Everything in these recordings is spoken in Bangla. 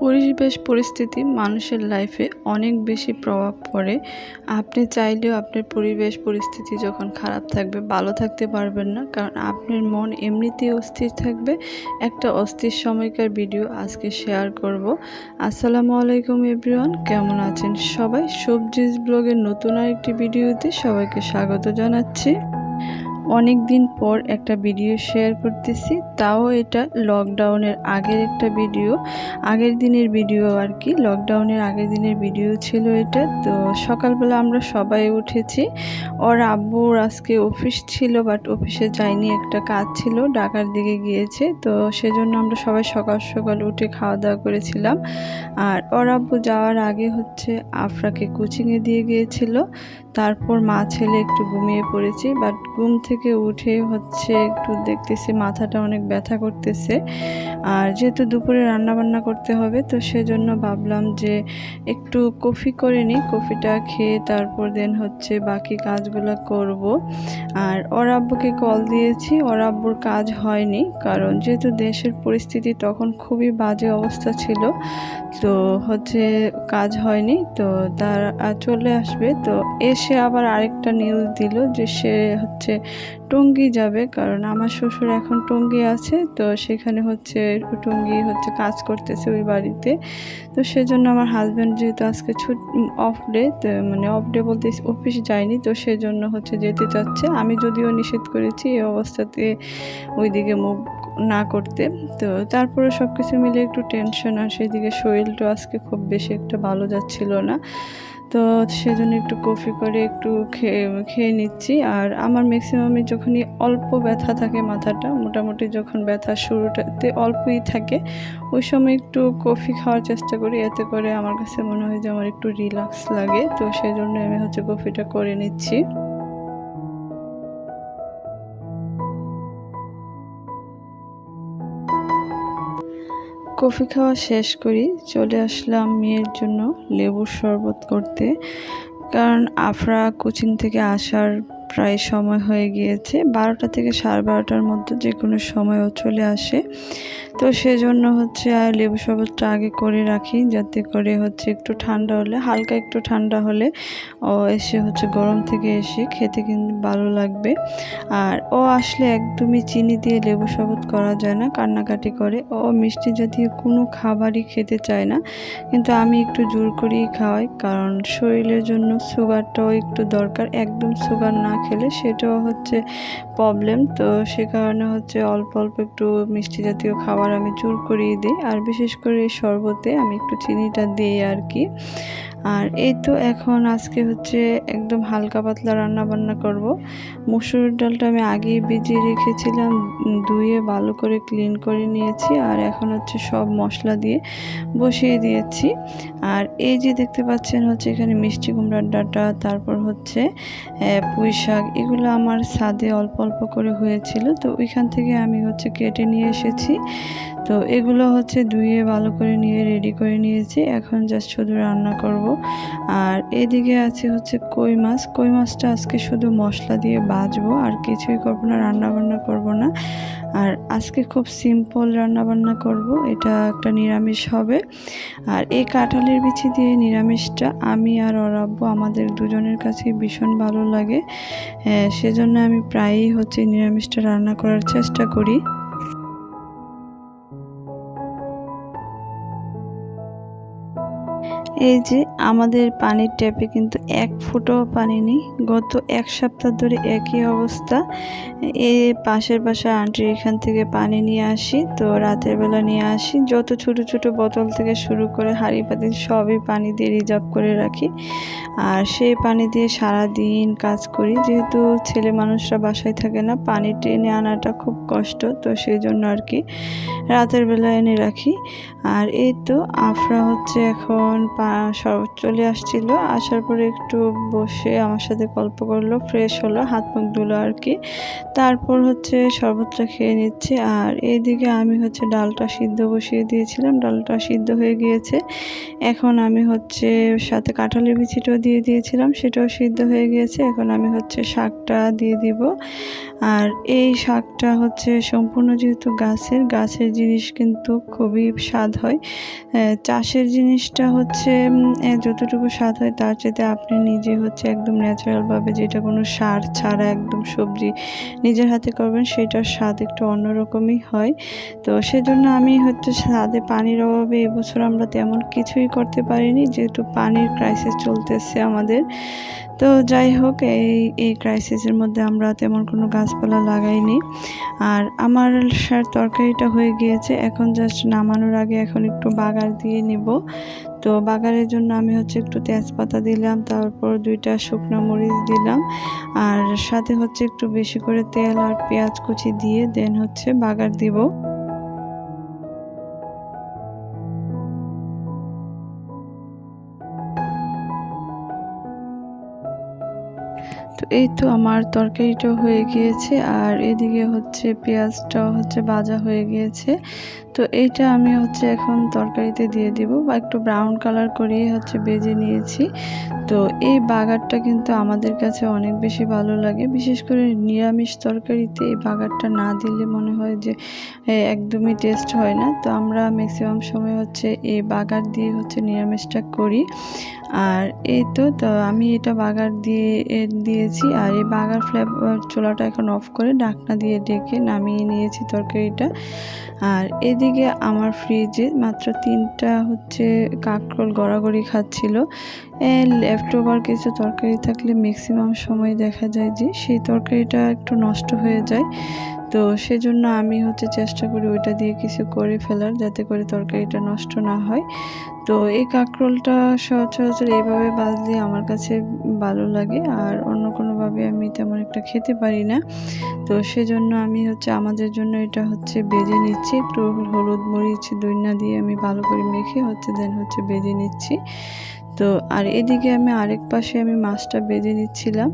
পরিবেশ পরিস্থিতি মানুষের লাইফে অনেক বেশি প্রভাব পড়ে। আপনি চাইলেও আপনার পরিবেশ পরিস্থিতি যখন খারাপ থাকবে, ভালো থাকতে পারবেন না। কারণ আপনার মন এমনিতেই অস্থির থাকবে। একটা অস্থির সময়কার ভিডিও আজকে শেয়ার করব। আসসালামু আলাইকুম এভরিওয়ান কেমন আছেন সবাই? সবজিজ ব্লগের নতুন আরেকটি ভিডিওতে সবাইকে স্বাগত জানাচ্ছি। অনেক দিন পর একটা ভিডিও শেয়ার করতেছি, তাও এটা লকডাউনের আগের একটা ভিডিও। আগের দিনের ভিডিও আর কি লকডাউনের আগের দিনের ভিডিও ছিল এটা। তো সকালবেলা আমরা সবাই উঠেছি। ওর আব্বুর আজকে অফিস ছিল বাট অফিসে যায়নি, একটা কাজ ছিল, ঢাকার দিকে গিয়েছে। তো সেজন্য আমরা সবাই সকাল সকাল উঠে খাওয়া দাওয়া করেছিলাম। আর ওর আব্বু যাওয়ার আগে হচ্ছে আফরাকে কোচিংয়ে দিয়ে গিয়েছিল। তারপর মা ছেলে একটু ঘুমিয়ে পড়েছি বাট ঘুম থেকে উঠে হচ্ছে একটু দেখতেছি মাথাটা অনেক ব্যথা করতেছে। আর যেহেতু দুপুরে রান্না বান্না করতে হবে, তো সেজন্য ভাবলাম যে একটু কফি করে নিই, কফিটা খেয়ে তারপর দেন হচ্ছে বাকি কাজগুলো করব। আর ওর কল দিয়েছি, ওর কাজ হয়নি, কারণ যেহেতু দেশের পরিস্থিতি তখন খুবই বাজে অবস্থা ছিল, তো হচ্ছে কাজ হয়নি, তো তার চলে আসবে। তো এসে আবার আরেকটা নিউজ দিল যে সে হচ্ছে টঙ্গী যাবে, কারণ আমার শ্বশুর এখন টঙ্গি আছে, তো সেখানে হচ্ছে টঙ্গি হচ্ছে কাজ করতেছে ওই বাড়িতে। তো সেজন্য আমার হাজব্যান্ড যেহেতু আজকে ছুট অফ ডে তো মানে অফ ডে বলতে অফিস যায়নি, তো সেজন্য হচ্ছে যেতে চাচ্ছে। আমি যদিও নিষেধ করেছি এই অবস্থাতে ওইদিকে মুভ না করতে। তো তারপরে সব কিছু মিলে একটু টেনশন আর সেদিকে শরীরটা আজকে খুব বেশি একটা ভালো যাচ্ছিল না। তো সেজন্য একটু কফি করে একটু খেয়ে খেয়ে নিচ্ছি। আর আমার ম্যাক্সিমামে যখনই অল্প ব্যথা থাকে মাথাটা, মোটামুটি যখন ব্যথা শুরুটাতে অল্পই থাকে, ওই সময় একটু কফি খাওয়ার চেষ্টা করি। এতে করে আমার কাছে মনে হয় যে আমার একটু রিল্যাক্স লাগে। তো সেই জন্য আমি হচ্ছে কফিটা করে নিচ্ছি। কফি খাওয়া শেষ করি, চলে আসলাম মেয়ের জন্য লেবুর শরবত করতে। কারণ আফরা কোচিং থেকে আসার প্রায় সময় হয়ে গিয়েছে। বারোটা থেকে সাড়ে বারোটার মধ্যে যে কোনো সময় ও চলে আসে। তো সেজন্য হচ্ছে আর লেবু শরবতটা আগে করে রাখি, যাতে করে হচ্ছে একটু ঠান্ডা হলে, হালকা একটু ঠান্ডা হলে ও এসে হচ্ছে গরম থেকে এসে খেতে কিন্তু ভালো লাগবে। আর ও আসলে একদমই চিনি দিয়ে লেবু শরবত করা যায় না, কান্নাকাটি করে। ও মিষ্টি জাতীয় কোনো খাবারই খেতে চায় না। কিন্তু আমি একটু জোর করেই খাওয়াই, কারণ শরীরের জন্য সুগারটাও একটু দরকার। একদম সুগার না খেলে সেটাও হচ্ছে প্রবলেম তো সে কারণে হচ্ছে অল্প অল্প একটু মিষ্টি জাতীয় খাবার আমি চুর করিয়ে দিই। আর বিশেষ করে এই শরবতে আমি একটু চিনিটা দিই আর কি। আর এই তো এখন আজকে হচ্ছে একদম হালকা পাতলা রান্না বান্না করব। মুসুর ডালটা আমি আগেই ভিজিয়ে রেখেছিলাম, ধুয়ে ভালো করে ক্লিন করে নিয়েছি আর এখন হচ্ছে সব মশলা দিয়ে বসিয়ে দিয়েছি। আর এই যে দেখতে পাচ্ছেন হচ্ছে এখানে মিষ্টি কুমড়ার ডাঁটা, তারপর হচ্ছে পুঁই শাক, এগুলো আমার ছাদে অল্প অল্প করে হয়েছিল। তো ওইখান থেকে আমি হচ্ছে কেটে নিয়ে এসেছি। তো এগুলো হচ্ছে ধুয়ে ভালো করে নিয়ে রেডি করে নিয়েছি। এখন জাস্ট শুধু রান্না করব। আর এদিকে আছে হচ্ছে কই মাছ। কই মাছটা আজকে শুধু মশলা দিয়ে ভাজবো আর কিছুই করব না রান্নাবান্না করব না। আর আজকে খুব সিম্পল রান্নাবান্না করব এটা একটা নিরামিষ হবে। আর এই কাঁঠালের বিচি দিয়ে নিরামিষটা আমি আর আব্বু আমাদের দুজনের কাছে ভীষণ ভালো লাগে। হ্যাঁ, সেজন্য আমি প্রায়ই হচ্ছে নিরামিষটা রান্না করার চেষ্টা করি। এই যে আমাদের পানির ট্যাপে কিন্তু এক ফুটাও পানি নেই। গত এক সপ্তাহ ধরে একই অবস্থা। এই পাশের পাশে আন্টির এখান থেকে পানি নিয়ে আসি, তো রাতের বেলা নিয়ে আসি। যত ছোট ছোট বোতল থেকে শুরু করে হাঁড়ি পাতিল সবই পানি দিয়ে রিজার্ভ করে রাখি। আর সেই পানি দিয়ে সারা দিন কাজ করি। যেহেতু ছেলে মানুষরা বাসায় থাকে না, পানি টেনে আনাটা খুব কষ্ট, তো সেই জন্য আর কি রাতের বেলা এনে রাখি। আর এই তো, আফরা হচ্ছে এখন শরবত চলে আসছিল। আসার পরে একটু বসে আমার সাথে গল্প করল ফ্রেশ হলো, হাত মুখ ধুলো আর কি। তারপর হচ্ছে শরবতটা খেয়ে নিচ্ছে। আর এইদিকে আমি হচ্ছে ডালটা সিদ্ধ বসিয়ে দিয়েছিলাম। ডালটা সিদ্ধ হয়ে গিয়েছে। এখন আমি হচ্ছে সাথে কাঁঠালের বিচিটাও দিয়ে দিয়েছিলাম, সেটাও সিদ্ধ হয়ে গিয়েছে। এখন আমি হচ্ছে শাকটা দিয়ে দিব। আর এই শাকটা হচ্ছে সম্পূর্ণ যেহেতু গাছের গাছের জিনিস কিন্তু খুবই স্বাদ হয়। চাষের জিনিসটা হচ্ছে যতটুকু স্বাদ হয় তার চাইতে আপনি নিজে হচ্ছে একদম ন্যাচারালভাবে যেটা কোনো সার ছাড়া একদম সবজি নিজের হাতে করবেন সেটার স্বাদ একটু অন্যরকমই হয়। তো সেজন্য আমি হচ্ছে স্বাদে পানির অভাবে এবছর আমরা তেমন কিছুই করতে পারিনি যেহেতু পানির ক্রাইসিস চলতেছে আমাদের। তো যাই হোক, এই এই ক্রাইসিসের মধ্যে আমরা তেমন কোনো গাছপালা লাগাইনি। আর আমার সার তরকারিটা হয়ে গিয়েছে, এখন জাস্ট নামানোর আগে এখন একটু বাগার দিয়ে নিব। তো বাগারের জন্য আমি হচ্ছে একটু তেজপাতা দিলাম, তারপর দুইটা শুকনো মরিচ দিলাম, আর সাথে হচ্ছে একটু বেশি করে তেল আর পেঁয়াজ কুচি দিয়ে দেন হচ্ছে বাগার দিব। তো এই তো আমার তরকারিটাও হয়ে গিয়েছে, আর এদিকে হচ্ছে পেঁয়াজটাও হচ্ছে ভাজা হয়ে গিয়েছে। তো এইটা আমি হচ্ছে এখন তরকারিতে দিয়ে দিব বা একটু ব্রাউন কালার করিয়ে হচ্ছে বেজে নিয়েছি। তো এই বাগারটা কিন্তু আমাদের কাছে অনেক বেশি ভালো লাগে। বিশেষ করে নিরামিষ তরকারিতে এই বাগারটা না দিলে মনে হয় যে একদমই টেস্ট হয় না। তো আমরা ম্যাক্সিমাম সময় হচ্ছে এই বাগার দিয়ে হচ্ছে নিরামিষটা করি। আর এই তো তো আমি এটা বাগার দিয়ে দিয়েছি। আর এই বাগার ফ্লেভার চোলাটা এখন অফ করে ডাকনা দিয়ে ডেকে নামিয়ে নিয়েছি তরকারিটা। আর এদিকে আমার ফ্রিজে মাত্র তিনটা হচ্ছে কাঁকরোল গড়াগড়ি খাচ্ছিল। লেফট ওভার কিছু তরকারি থাকলে ম্যাক্সিমাম সময় দেখা যায় যে সেই তরকারিটা একটু নষ্ট হয়ে যায়। তো সেজন্য আমি হচ্ছে চেষ্টা করি ওইটা দিয়ে কিছু করে ফেলার, যাতে করে তরকারিটা নষ্ট না হয়। তো এই কাঁকরোলটা সচরাচর এইভাবে বাজলে আমার কাছে ভালো লাগে, আর অন্য কোনোভাবে আমি তেমন একটা খেতে পারি না। তো সেজন্য আমি হচ্ছে আমাদের জন্য এটা হচ্ছে বেজে নিচ্ছি, একটু হলুদ মরিচ, দইনা দিয়ে আমি ভালো করে মেখে হচ্ছে দেন হচ্ছে বেজে নিচ্ছি। তো আর এদিকে আমি আরেক পাশে আমি মাছটা বেজে নিচ্ছিলাম।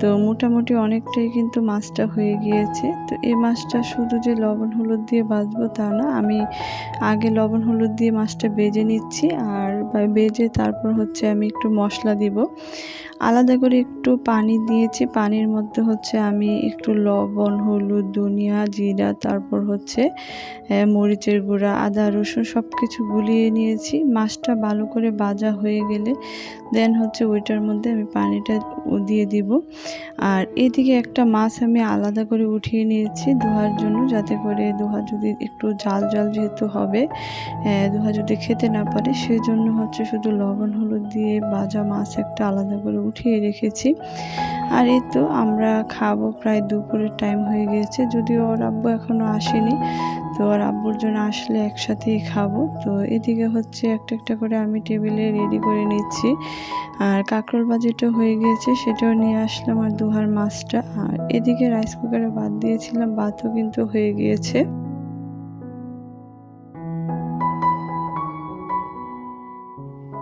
তো মোটামুটি অনেকটাই কিন্তু মাছটা হয়ে গিয়েছে। তো এই মাছটা শুধু যে লবণ হলুদ দিয়ে বাজবো তা না, আমি আগে লবণ হলুদ দিয়ে মাছটা বেজে নিচ্ছি আর বেজে তারপর হচ্ছে আমি একটু মশলা দিব। আলাদা করে একটু পানি দিয়েছি, পানির মধ্যে হচ্ছে আমি একটু লবণ, হলুদ, ধনিয়া, জিরা, তারপর হচ্ছে মরিচের গুঁড়া, আদা, রসুন সব কিছু গুলিয়ে নিয়েছি। মাছটা ভালো করে বাজা হয়ে গেলে দেন হচ্ছে ওইটার মধ্যে আমি পানিটা দিয়ে দিব। আর এদিকে একটা মাছ আমি আলাদা করে উঠিয়ে নিয়েছি দোহার জন্য, যাতে করে দোহা যদি একটু জাল জাল যেহেতু হবে দোহা যদি খেতে না পারে, সেজন্য হচ্ছে শুধু লবণ, হলুদ দিয়ে ভাজা মাছ একটা আলাদা করে উঠিয়ে রেখেছি। আর এই তো আমরা খাব, প্রায় দুপুরের টাইম হয়ে গিয়েছে, যদিও ওর আব্বু এখনও আসেনি তো আর আব্বুর জন্য আসলে একসাথেই খাব। তো এদিকে হচ্ছে একটা একটা করে আমি টেবিলে রেডি করে নিচ্ছি। আর কাঁকরোল বাজিটা হয়ে গিয়েছে সেটাও নিয়ে আসলাম আর দুহার মাছটা। আর এদিকে রাইস কুকারে বাদ দিয়েছিলাম, ভাতও কিন্তু হয়ে গিয়েছে।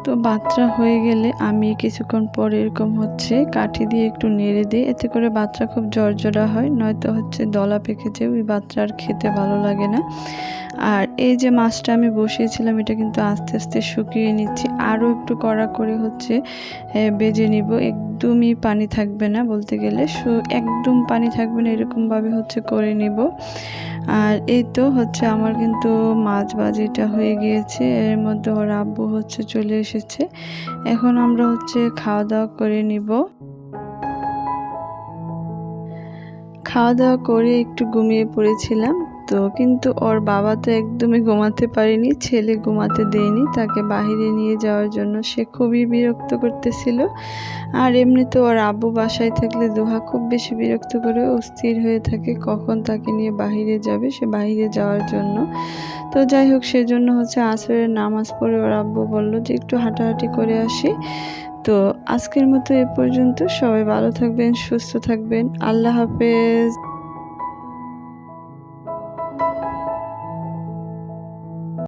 তো বাচ্চা হয়ে গেলে আমি কিছুক্ষণ পর এরকম হচ্ছে, কাঠি দিয়ে একটু নেড়ে দিই। এতে করে বাচ্চা খুব জর্জরা হয়, নয়তো হচ্ছে দলা পেকেছে ওই বাচ্চা আর খেতে ভালো লাগে না। আর এই যে মাছটা আমি বসিয়েছিলাম, এটা কিন্তু আস্তে আস্তে শুকিয়ে নিচ্ছি। আরও একটু কড়া করে হচ্ছে বেজে নিব। একদমই পানি থাকবে না বলতে গেলে। একদম পানি থাকবে না, এরকমভাবে হচ্ছে করে নিব। আর এই তো হচ্ছে আমার কিন্তু মাছ বাজিটা হয়ে গিয়েছে। এর মধ্যে ওর আব্বু হচ্ছে চলে এসেছে। এখন আমরা হচ্ছে খাওয়া দাওয়া করে নিব। খাওয়া দাওয়া করে একটু ঘুমিয়ে পড়েছিলাম। তো কিন্তু ওর বাবা তো একদমই ঘুমাতে পারেনি, ছেলে ঘুমাতে দেয়নি, তাকে বাহিরে নিয়ে যাওয়ার জন্য সে খুবই বিরক্ত করতেছিল। আর এমনিতে ওর আব্বু বাসায় থাকলে দোহা খুব বেশি বিরক্ত করে অস্থির হয়ে থাকে কখন তাকে নিয়ে বাহিরে যাবে, সে বাহিরে যাওয়ার জন্য। তো যাই হোক, সেজন্য হচ্ছে আসরের নামাজ পড়ে ওর আব্বু বলল যে একটু হাঁটাহাঁটি করে আসি। তো আজকের মতো এ পর্যন্ত, সবাই ভালো থাকবেন, সুস্থ থাকবেন, আল্লাহ হাফেজ।